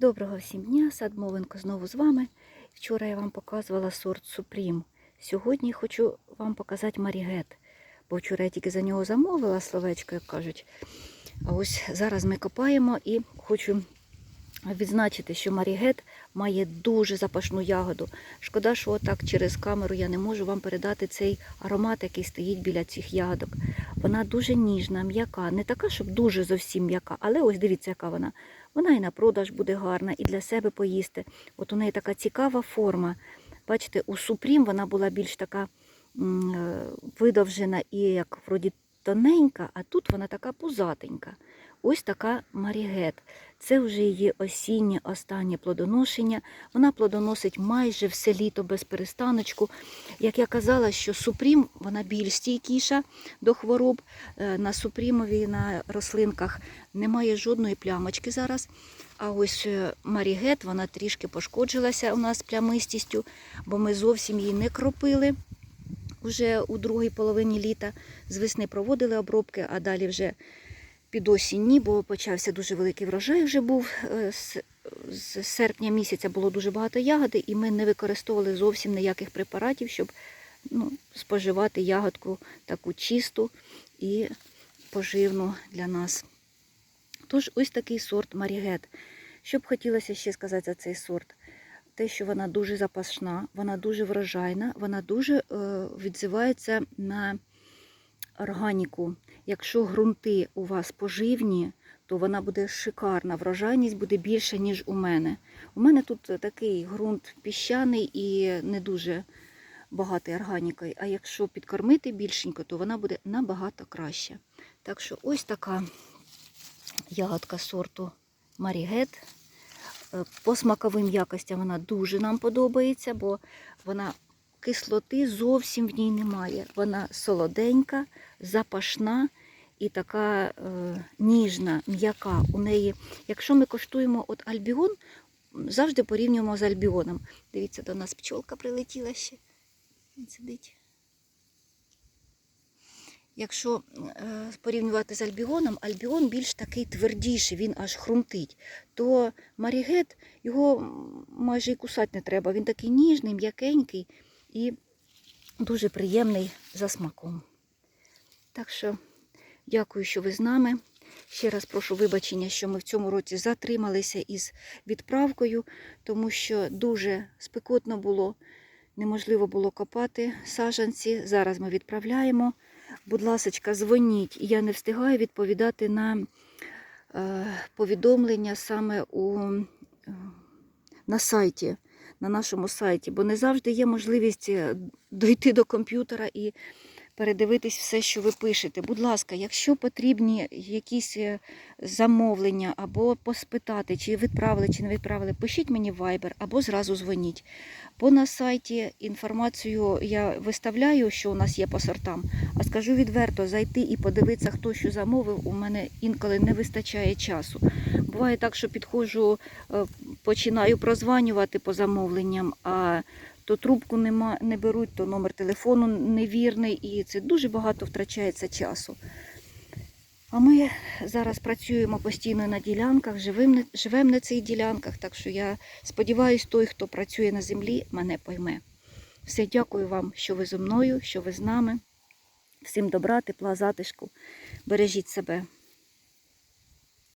Доброго всім дня, сад Мовенко знову з вами. Вчора я вам показувала сорт Супрім. Сьогодні хочу вам показати Марігет, бо вчора я тільки за нього замовила словечко, як кажуть. А ось зараз ми копаємо і хочу відзначити, що Марігет має дуже запашну ягоду. Шкода, що отак через камеру я не можу вам передати цей аромат, який стоїть біля цих ягодок. Вона дуже ніжна, м'яка, не така, щоб дуже зовсім м'яка, але ось дивіться, яка вона. Вона і на продаж буде гарна, і для себе поїсти. От у неї така цікава форма. Бачите, у Супрім вона була більш така е, видовжена і як вроді тоненька, а тут вона така пузатенька. Ось така Марігет. Це вже її осіннє останнє плодоношення. Вона плодоносить майже все літо без перестаночку. Як я казала, що Супрім вона більш стійкіша до хвороб. Е, На Супрімові на рослинках немає жодної плямочки зараз. А ось е, Марігет вона трішки пошкоджилася у нас плямистістю, бо ми зовсім її не кропили. Вже у другій половині літа з весни проводили обробки, а далі вже під осінь ні, бо почався дуже великий врожай вже був. е, з серпня місяця було дуже багато ягоди, і ми не використовували зовсім ніяких препаратів, щоб ну, споживати ягодку таку чисту і поживну для нас. Тож ось такий сорт Марігет. Що б хотілося ще сказати за цей сорт? Те, що вона дуже запашна, вона дуже врожайна, вона дуже е, відзивається на органіку. Якщо ґрунти у вас поживні, то вона буде шикарна, врожайність буде більша, ніж у мене. У мене тут такий ґрунт піщаний і не дуже багатий органікою. А якщо підкормити більшенько, то вона буде набагато краще. Так що ось така ягодка сорту Марігет. Е, По смаковим якостям вона дуже нам подобається, бо вона кислоти зовсім в ній немає. Вона солоденька, запашна і така е, ніжна, м'яка. У неї, якщо ми коштуємо от альбіон, завжди порівнюємо з альбіоном. Дивіться, до нас пчолка прилетіла ще. Він сидить. Якщо е, порівнювати з альбіоном, альбіон більш такий твердіший, він аж хрумтить. То марігет його майже і кусати не треба. Він такий ніжний, м'якенький і дуже приємний за смаком. Так що дякую, що ви з нами. Ще раз прошу вибачення, що ми в цьому році затрималися із відправкою, тому що дуже спекотно було, неможливо було копати саджанці. Зараз ми відправляємо. Будь ласка, дзвоніть. Я не встигаю відповідати на е, повідомлення саме у, е, на сайті, на нашому сайті, бо не завжди є можливість е, дойти до комп'ютера і передивитись все, що ви пишете. Будь ласка, якщо потрібні якісь е, замовлення або поспитати, чи відправили, чи не відправили, пишіть мені в Viber або зразу дзвоніть. Бо на сайті інформацію я виставляю, що у нас є по сортам, а скажу відверто, зайти і подивитися, хто що замовив, у мене інколи не вистачає часу. Буває так, що підходжу, е, починаю прозванювати по замовленням, а то трубку нема, не беруть, то номер телефону невірний, і це дуже багато втрачається часу. А ми зараз працюємо постійно на ділянках, живемо живем на цих ділянках, так що я сподіваюся, той, хто працює на землі, мене пойме. Все, дякую вам, що ви зі мною, що ви з нами. Всім добра, тепла, затишку. Бережіть себе.